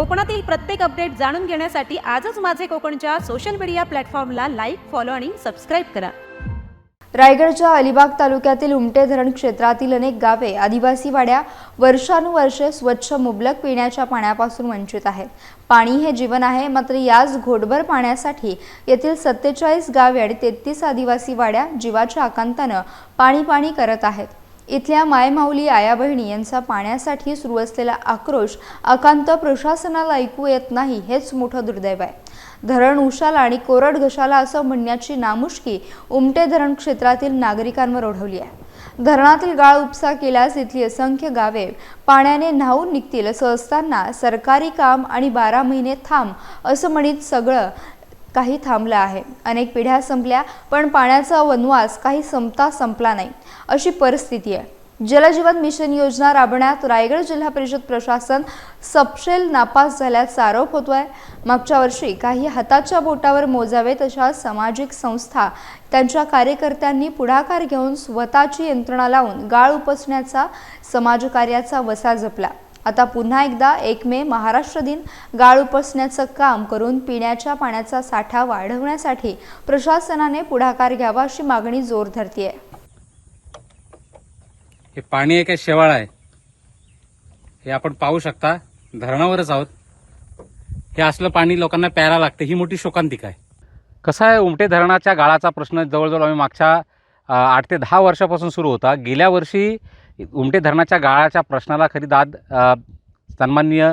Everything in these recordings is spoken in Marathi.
कोकणातील प्रत्येक अपडेट जाणून घेण्यासाठी आजच माझे कोकणच्या सोशल मीडिया प्लॅटफॉर्मला लाईक फॉलो आणि सबस्क्राईब करा. रायगडच्या अलिबाग तालुक्यातील उमटे धरण क्षेत्रातील अनेक गावे आदिवासी वाड्या वर्षानुवर्षे स्वच्छ मुबलक पिण्याच्या पाण्यापासून वंचित आहेत. पाणी हे जीवन आहे मात्र याच घोटभर पाण्यासाठी येथील सत्तेचाळीस गावे आणि तेहतीस आदिवासी वाड्या जीवाच्या आकांतानं पाणी पाणी करत आहेत. इथल्या मायमाऊली आया बहिणी यांचा पाण्यासाठी सुरू असलेला आक्रोश आकांत प्रशासनाला ऐकू येत नाही हेच मोठं दुर्दैव आहे. धरण उशाला आणि कोरड घशाला असं म्हणण्याची नामुष्की उमटे धरण क्षेत्रातील नागरिकांवर ओढवली आहे. धरणातील गाळ उपसा केल्यास इथली असंख्य गावे पाण्याने न्हावून निघतील असं असताना सरकारी काम आणि बारा महिने थांब असं म्हणित सगळं काही थांबलं आहे. अनेक पिढ्या संपल्या पण पाण्याचा वनवास काही संपता संपला नाही. अशी परिस्थिती आहे. जलजीवन मिशन योजना राबवण्यात रायगड जिल्हा परिषद प्रशासन सपशेल नापास झाल्याचा आरोप होतोय. मागच्या वर्षी काही हाताच्या बोटावर मोजावे तशा सामाजिक संस्था त्यांच्या कार्यकर्त्यांनी पुढाकार घेऊन स्वतःची यंत्रणा लावून गाळ उपसण्याचा समाजकार्याचा वसा जपला. आता पुन्हा एकदा एक मे महाराष्ट्र दिन. गाळ उपसण्याचं काम करून पिण्याच्या पाण्याचा साठा वाढवण्यासाठी प्रशासनाने पुढाकार घ्यावा अशी मागणी जोर धरतीये. हे पाणी आहे काय शेवाळ आहे. हे आपण पाहू शकता धरणावरच आहोत. हे असलं पाणी लोकांना प्यायला लागतं ही मोठी शोकांतिका आहे. कसं आहे उमटे धरणाच्या गाळाचा प्रश्न जवळजवळ आम्ही मागच्या आठ ते दहा वर्षापासून सुरू होता. गेल्या वर्षी उमटे धरणाच्या गाळाच्या प्रश्नाला खरी दाद सन्माननीय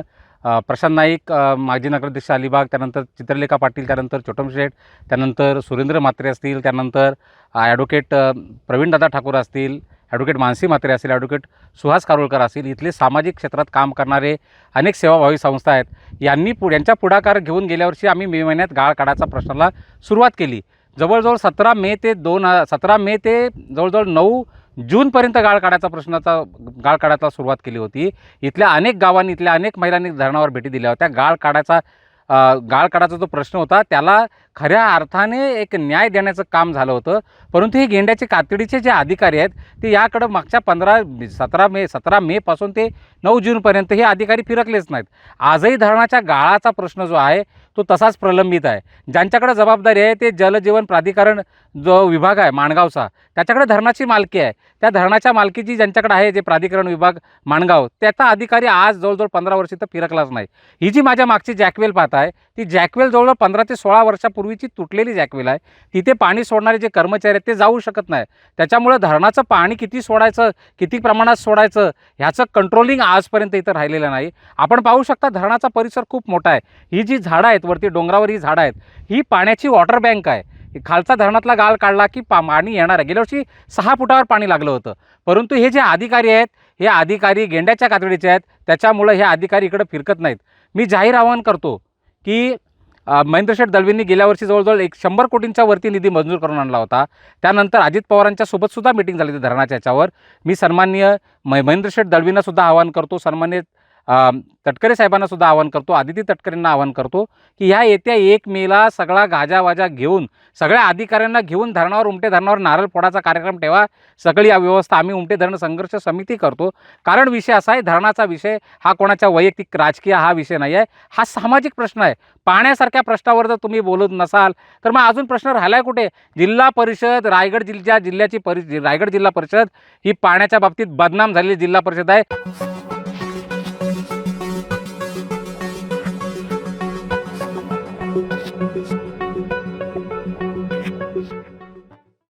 प्रशांत नाईक माजी नगराध्यक्ष अलिबाग त्यानंतर चित्रलेखा पाटील त्यानंतर छोटम शेठ त्यानंतर सुरेंद्र म्हात्रे असतील त्यानंतर ॲडव्होकेट प्रवीणदादा ठाकूर असतील ॲडव्होकेट मानसी म्हात्रे असतील ॲडव्होकेट सुहास कारोळकर असतील इथले सामाजिक क्षेत्रात काम करणारे अनेक सेवाभावी संस्था आहेत. यांनी पु यांच्या पुढाकार घेऊन गेल्या वर्षी आम्ही मे महिन्यात गाळ काढायचा प्रश्नाला सुरुवात केली. जवळजवळ सतरा मे ते दोन सतरा मे ते जवळजवळ नऊ जूनपर्यंत गाळ काढायचा प्रश्नाचा गाळ काढायला सुरुवात केली होती. इथल्या अनेक गावांनी इथल्या अनेक महिलांनी धरणावर भेटी दिल्या होत्या. गाळ काढायचा गाळ काढायचा जो प्रश्न होता त्याला खऱ्या अर्थाने एक न्याय देण्याचं काम झालं होतं. परंतु हे गेंड्याचे कातडीचे जे अधिकारी आहेत ते याकडं मागच्या पंधरा सतरा मे सतरा मेपासून ते नऊ जूनपर्यंत हे अधिकारी फिरकलेच नाहीत. आजही धरणाच्या गाळाचा प्रश्न जो आहे तो तसाच प्रलंबित आहे. ज्यांच्याकडे जबाबदारी आहे ते जलजीवन प्राधिकरण जो विभाग आहे माणगावचा त्याच्याकडे धरणाची मालकी आहे. त्या धरणाच्या मालकीची ज्यांच्याकडे आहे जे प्राधिकरण विभाग माणगाव त्याचा अधिकारी आज जवळजवळ पंधरा वर्षी तर फिरकलाच नाही. ही जी माझ्या मागची जॅकवेल पाहत आहे ती जॅकवेल जवळजवळ पंधरा ते सोळा वर्षापूर्वी वर्षापूर्वीची तुटलेली जॅकवेल आहे. तिथे पाणी सोडणारे जे कर्मचारी आहेत ते जाऊ शकत नाही. त्याच्यामुळं धरणाचं पाणी किती सोडायचं किती प्रमाणात सोडायचं ह्याचं कंट्रोलिंग आजपर्यंत इथं राहिलेलं नाही. आपण पाहू शकता धरणाचा परिसर खूप मोठा आहे. ही जी झाडं आहेत वरती डोंगरावर ही झाडं आहेत ही पाण्याची वॉटर बँक आहे. खालचा धरणातला गाळ काढला की पा पाणी येणार आहे. गेल्या वर्षी सहा फुटावर पाणी लागलं होतं. परंतु हे जे अधिकारी आहेत हे अधिकारी गेंड्याच्या कातडीचे आहेत. त्याच्यामुळं हे अधिकारी इकडं फिरकत नाहीत. मी जाहीर आवाहन करतो की महेंद्र शेठ दळवींनी गेल्या वर्षी जवळजवळ एक शंभर कोटींच्या वरती निधी मंजूर करून आणला होता. त्यानंतर अजित पवारांच्या सोबत सुद्धा मिटिंग झाली होती धरणाच्या याच्यावर. मी सन्माननीय म महेंद्र शेठ दळवींना सुद्धा आवाहन करतो. सन्मान्य तटकरे साहेबांना सुद्धा आवाहन करतो आदिती तटकरेंना आवाहन करतो की ह्या येत्या एक मेला सगळा गाजावाजा घेऊन सगळ्या अधिकाऱ्यांना घेऊन धरणावर उमटे धरणावर नारळ फोडाचा कार्यक्रम ठेवा. सगळी या व्यवस्था आम्ही उमटे धरण संघर्ष समिती करतो. कारण विषय असा आहे धरणाचा विषय हा कोणाच्या वैयक्तिक राजकीय हा विषय नाही आहे हा सामाजिक प्रश्न आहे. पाण्यासारख्या प्रश्नावर जर तुम्ही बोलत नसाल तर मग अजून प्रश्न राहिलाय कुठे? जिल्हा परिषद रायगड जिल्ह्या जिल्ह्याची परि रायगड जिल्हा परिषद ही पाण्याच्या बाबतीत बदनाम झालेली जिल्हा परिषद आहे.